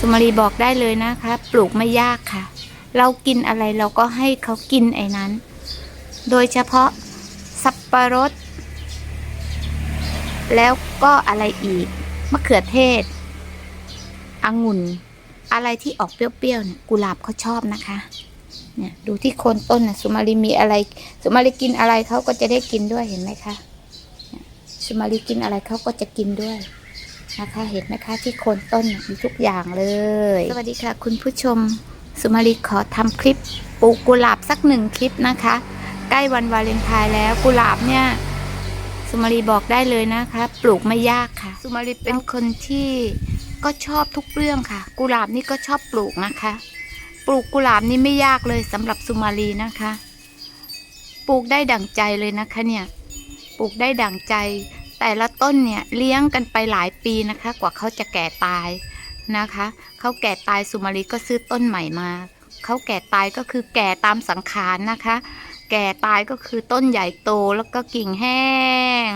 สมารีบอกได้เลยนะคะ ปลูกไม่ยากค่ะ เรากินอะไรเราก็ให้เขากินไอ้นั้น โดยเฉพาะสับปะรด แล้วก็อะไรอีก มะเขือเทศองุ่น อะไรที่ออกเปรี้ยวๆเนี่ยกุหลาบเขาชอบนะคะ เนี่ยดูที่โคนต้นนะสุมารีมีอะไร สุมารีกินอะไรเขาก็จะได้กินด้วยเห็นไหมคะสุมารีกินอะไรเขาก็จะกินด้วย นะคะเห็นไหมคะที่โคนต้นมีทุกอย่างเลย สวัสดีค่ะ คุณผู้ชมสุมารีขอทำคลิปปลูกกุหลาบสักหนึ่งคลิปนะคะ ใกล้วันวาเลนไทน์แล้วกุหลาบเนี่ยสุมารีบอกได้เลยนะคะ ปลูกไม่ยากค่ะ สุมารีเป็นคนที่ก็ชอบทุกเรื่องค่ะ กุหลาบนี่ก็ชอบปลูกนะคะ ปลูกกุหลาบนี่ไม่ยากเลยสำหรับสุมารีนะคะ ปลูกได้ดั่งใจเลยนะคะเนี่ยปลูกได้ดั่งใจ แต่ละต้นเนี่ยเลี้ยงกันไปหลายปีนะคะ กว่าเขาจะแก่ตายนะคะเขาแก่ตายสุมารีก็ซื้อต้นใหม่มาเขาแก่ตายก็คือแก่ตามสังขารนะคะ แก่ตายก็คือต้นใหญ่โตแล้วก็กิ่งแห้ง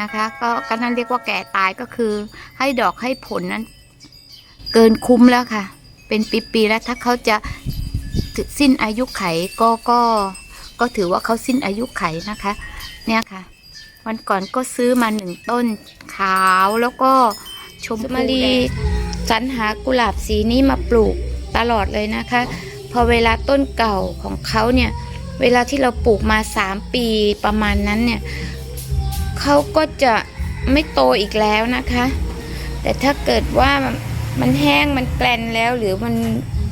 นะคะก็ก็นั่นเรียกว่าแก่ตายก็คือ ให้ดอกให้ผลนั้น เกินคุ้มแล้วค่ะ เป็นปีๆแล้วถ้าเขาจะสิ้นอายุไขก็ก็ก็ถือว่าเขาสิ้นอายุไขนะคะ เนี่ยค่ะ วันก่อนก็ซื้อมาหนึ่งต้นขาวแล้วก็ชมพูมารีสรรหากุหลาบสีนี้มาปลูกตลอดเลยนะคะ พอเวลาต้นเก่าของเขาเนี่ย เวลาที่เราปลูกมาสามปีประมาณนั้นเนี่ยเขาก็จะไม่โตอีกแล้วนะคะ แต่ถ้าเกิดว่ามันแห้งมันแกลนแล้วหรือมัน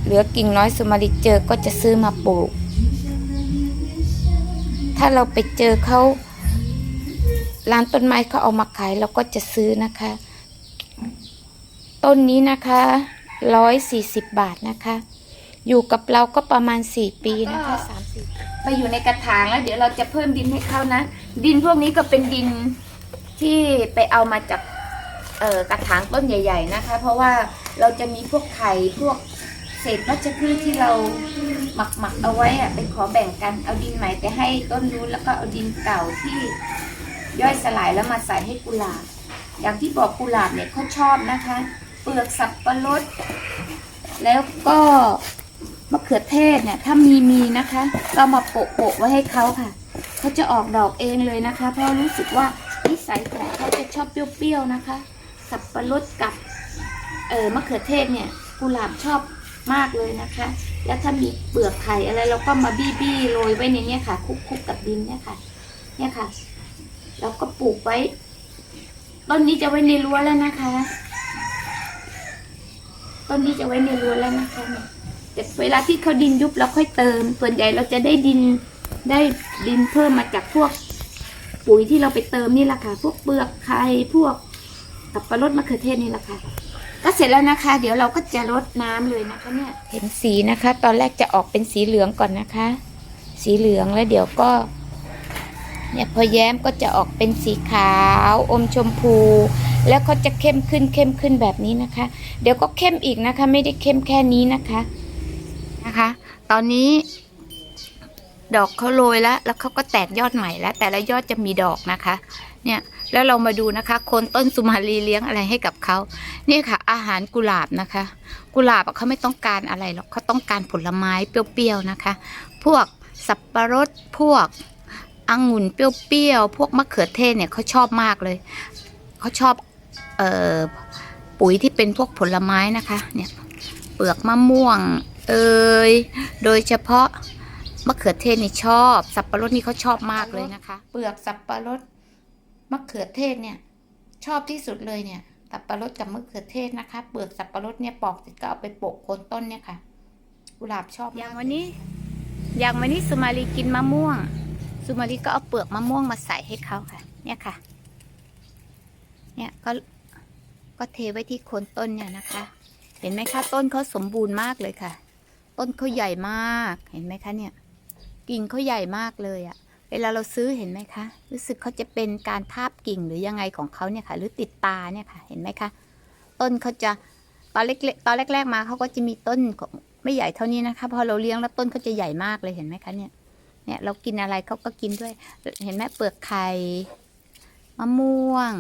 เหลือกิ่งน้อยสมาริเจอก็จะซื้อมาปลูก ถ้าเราไปเจอเขา ร้านต้นไม้เขาเอามาขายเราก็จะซื้อนะคะ ต้นนี้นะคะร้อยสี่สิบบาทนะคะ อยู่กับเราก็ประมาณสี่ปีนะคะสามสี่ไปอยู่ในกระถางแล้ว เดี๋ยวเราจะเพิ่มดินให้เขานะ ดินพวกนี้ก็เป็นดินที่ไปเอามาจากกระถางต้นใหญ่ ๆนะคะ เพราะว่าเราจะมีพวกไข่พวกเศษวัชพืชที่เราหมักหมักๆเอาไว้อะไปขอแบ่งกันเอาดินใหม่ไปให้ต้นนู้นแล้วก็เอาดินเก่าที่ ย่อยสลายแล้วมาใส่ให้กุหลาบ อย่างที่บอกกุหลาบเนี่ยเขาชอบนะคะ เปลือกสับปะรด แล้วก็มะเขือเทศเนี่ยถ้ามีมีนะคะ ก็มาโปะโปะไว้ให้เขาค่ะเขาจะออกดอกเองเลยนะคะ เพราะรู้สึกว่านิสัยของเขาจะชอบเปรี้ยวๆนะคะ สับปะรดกับเออมะเขือเทศเนี่ยกุหลาบชอบมากเลยนะคะ แล้วถ้ามีเปลือกไข่อะไรเราก็มาบี้ๆโรยไว้ในนี้ค่ะคลุกๆกับดินเนี่ยค่ะ เนี่ยค่ะ เราก็ปลูกไว้ ต้นนี้จะไว้ในรั้วแล้วนะคะ ต้นนี้จะไว้ในรั้วแล้วนะคะแต่เวลาที่เขาดินยุบเราค่อยเติม ส่วนใหญ่เราจะได้ดินได้ดินเพิ่มมาจากพวก ปุ๋ยที่เราไปเติมนี่แหละค่ะ พวกเปลือกไข่พวกสับปะรดมะเขือเทศนี่แหละค่ะ ก็เสร็จแล้วนะคะ เดี๋ยวเราก็จะรดน้ำเลยนะคะเนี่ย เห็นสีนะคะ ตอนแรกจะออกเป็นสีเหลืองก่อนนะคะ สีเหลืองแล้วเดี๋ยวก็ เนี่ยพอแย้มก็จะออกเป็นสีขาวอมชมพู แล้วเขาจะเข้มขึ้นเข้มขึ้นแบบนี้นะคะ เดี๋ยวก็เข้มอีกนะคะ ไม่ได้เข้มแค่นี้นะคะนะคะ ตอนนี้ดอกเขาโรยแล้ว แล้วเขาก็แตกยอดใหม่แล้ว แต่ละยอดจะมีดอกนะคะ เนี่ย แล้วเรามาดูนะคะคนต้นสุมาลีเลี้ยงอะไรให้กับเขาเนี่ยค่ะ อาหารกุหลาบนะคะ กุหลาบเขาไม่ต้องการอะไรหรอกเขาต้องการผลไม้เปรี้ยวๆนะคะ พวกสับปะรดพวก องุ่นเปรี้ยวๆ พวกมะเขือเทศเนี่ยเขาชอบมากเลย เขาชอบเอ่อปุ๋ยที่เป็นพวกผลไม้นะคะ เนี่ยเปลือกมะม่วง เอยโดยเฉพาะมะเขือเทศนี่ชอบ สับปะรดนี่เขาชอบมากเลยนะคะ เปลือกสับปะรดมะเขือเทศเนี่ย ชอบที่สุดเลยเนี่ย สับปะรดกับมะเขือเทศนะคะ เปลือกสับปะรดเนี่ยปอกเสร็จก็เอาไปโปะโคนต้นเนี่ยค่ะกุหลาบชอบอย่างวันนี้ อย่างวันนี้สุมาลีกินมะม่วง สุมารีก็เอาเปลือกมะม่วงมาใส่ให้เขาค่ะ เนี่ยค่ะ เนี่ยก็ก็เทไว้ที่โคนต้นเนี่ยนะคะ เห็นไหมคะต้นเขาสมบูรณ์มากเลยค่ะ ต้นเขาใหญ่มาก เห็นไหมคะเนี่ย กิ่งเขาใหญ่มากเลยอะเวลาเราซื้อเห็นไหมคะ รู้สึกเขาจะเป็นการทาบกิ่งหรือยังไงของเขาเนี่ยค่ะ หรือติดตาเนี่ยค่ะ เห็นไหมคะ ต้นเขาจะตอนเล็กๆตอนแรก ๆ มาเขาก็จะมีต้นของไม่ใหญ่เท่านี้นะคะ พอเราเลี้ยงแล้วต้นเขาจะใหญ่มากเลยเห็นไหมคะเนี่ย เนี่ยเรากินอะไรเขาก็กินด้วย เห็นไหมเปลือกไข่มะม่วง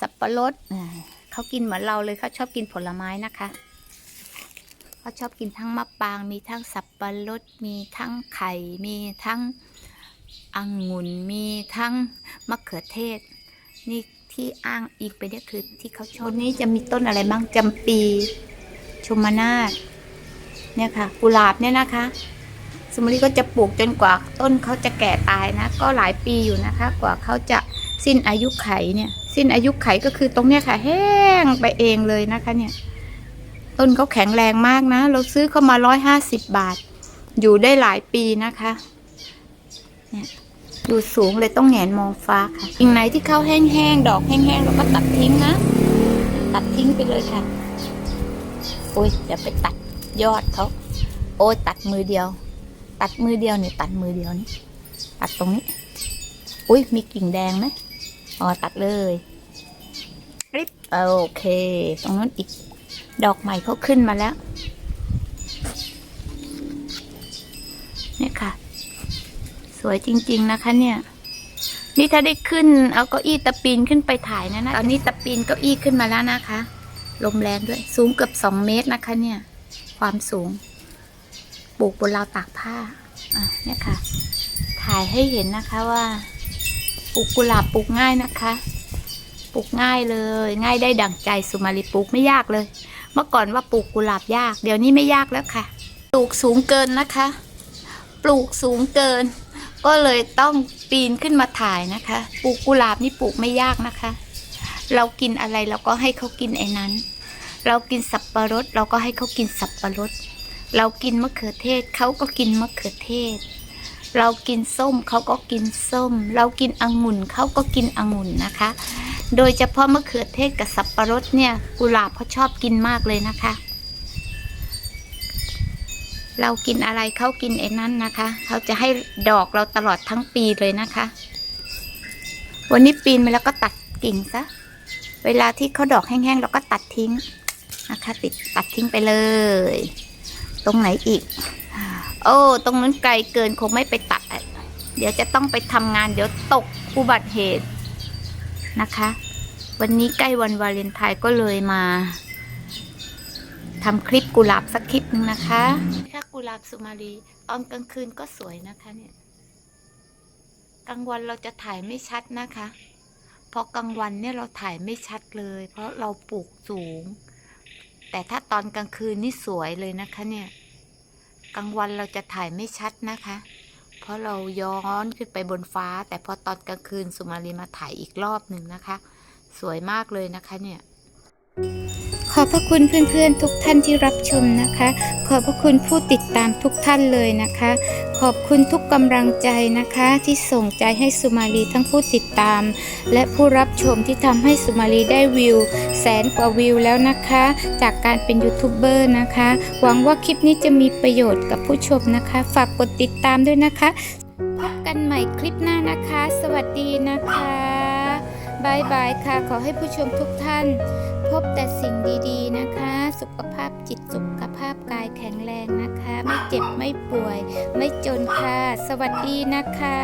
สับปะรดอ่าเขากินเหมือนเราเลยเขาชอบกินผลไม้นะคะเขาชอบกินทั้งมะปาง มีทั้งสับปะรด มีทั้งไข่ มีทั้งองุ่น มีทั้งมะเขือเทศ นี่ที่อ้างอีกไปเนี่ยคือที่เขาชอบนี้จะมีต้นอะไรบ้างจำปี ชมนาศเนี่ยค่ะ กุหลาบเนี่ยนะคะ สมมติก็จะปลูกจนกว่าต้นเขาจะแก่ตายนะ ก็หลายปีอยู่นะคะ กว่าเขาจะสิ้นอายุไขเนี่ย สิ้นอายุไขก็คือตรงเนี้ยค่ะ แห้งไปเองเลยนะคะเนี่ย ต้นเขาแข็งแรงมากนะ เราซื้อเข้ามาร้อยห้าสิบบาท อยู่ได้หลายปีนะคะ เนี่ยอยู่สูงเลยต้องแหงนมองฟ้าค่ะกิ่งไหนที่เขาแห้งๆ ดอกแห้งๆ เราก็ตัดทิ้งนะ ตัดทิ้งไปเลยค่ะ โอ้ยเดี๋ยวไปตัดยอดเขา โอ้ยตัดมือเดียว ตัดมือเดียวเนี่ยตัดมือเดียวนี่ตัดตรงนี้ อุ้ยมีกิ่งแดงไหมอ๋อตัดเลยริบโอเค ตรงนั้นอีก ดอกใหม่เขาขึ้นมาแล้วเนี่ยค่ะ สวยจริง ๆ นะคะ เนี่ย นี่ถ้าได้ขึ้น เอาเก้าอี้ตะปีนขึ้นไปถ่ายนะนะตอนนี้ตะปีนเก้าอี้ขึ้นมาแล้วนะคะ ลมแรงด้วย สูงเกือบสองเมตรนะคะ เนี่ย ความสูง ปลูกบนราวตากผ้าอะเนี่ยค่ะ ถ่ายให้เห็นนะคะว่าปลูกกุหลาบปลูกง่ายนะคะ ปลูกง่ายเลย ง่ายได้ดั่งใจสุมาลีปลูกไม่ยากเลย เมื่อก่อนว่าปลูกกุหลาบยาก เดี๋ยวนี้ไม่ยากแล้วค่ะ ปลูกสูงเกินนะคะ ปลูกสูงเกิน ก็เลยต้องปีนขึ้นมาถ่ายนะคะ ปลูกกุหลาบนี่ปลูกไม่ยากนะคะ เรากินอะไรเราก็ให้เขากินไอ้นั้น เรากินสับปะรด เราก็ให้เขากินสับปะรด เรากินมะเขือเทศเขาก็กินมะเขือเทศ เรากินส้มเขาก็กินส้ม เรากินองุ่นเขาก็กินองุ่นนะคะ โดยเฉพาะมะเขือเทศกับสับปะรดเนี่ยกุหลาบเขาชอบกินมากเลยนะคะ เรากินอะไรเขากินไอ้นั้นนะคะเขาจะให้ดอกเราตลอดทั้งปีเลยนะคะ วันนี้ปีนไปแล้วก็ตัดกิ่งซะเวลาที่เขาดอกแห้งๆเราก็ตัดทิ้งนะคะติดตัดทิ้งไปเลย ตรงไหนอีก โอ้ ตรงนั้นไกลเกินคงไม่ไปตัด เดี๋ยวจะต้องไปทำงาน เดี๋ยวตกอุบัติเหตุนะคะ วันนี้ใกล้วันวาเลนไทน์ก็เลยมาทำคลิปกุหลาบสักคลิปหนึ่งนะคะถ้ากุหลาบสุมาลีตอนกลางคืนก็สวยนะคะเนี่ยกลางวันเราจะถ่ายไม่ชัดนะคะ เพอกลางวันเนี่ยเราถ่ายไม่ชัดเลย เพราะเราปลูกสูง แต่ถ้าตอนกลางคืนนี่สวยเลยนะคะเนี่ย กลางวันเราจะถ่ายไม่ชัดนะคะ เพราะเราย้อนขึ้นไปบนฟ้า แต่พอตอนกลางคืนสุมาลีมาถ่ายอีกรอบหนึ่งนะคะ สวยมากเลยนะคะเนี่ย ขอบพระคุณเพื่อนๆทุกท่านที่รับชมนะคะ ขอบพระคุณผู้ติดตามทุกท่านเลยนะคะ ขอบคุณทุกกำลังใจนะคะ ที่ส่งใจให้สุมาลีทั้งผู้ติดตาม และผู้รับชมที่ทำให้สุมาลีได้วิว แสนกว่าวิวแล้วนะคะ จากการเป็นยูทูบเบอร์นะคะ หวังว่าคลิปนี้จะมีประโยชน์กับผู้ชมนะคะ ฝากกดติดตามด้วยนะคะ พบกันใหม่คลิปหน้านะคะ สวัสดีนะคะบายบายค่ะ ขอให้ผู้ชมทุกท่าน พบแต่สิ่งดีๆนะคะ สุขภาพจิตสุขภาพกายแข็งแรงนะคะ ไม่เจ็บไม่ป่วย ไม่จนค่ะ สวัสดีนะคะ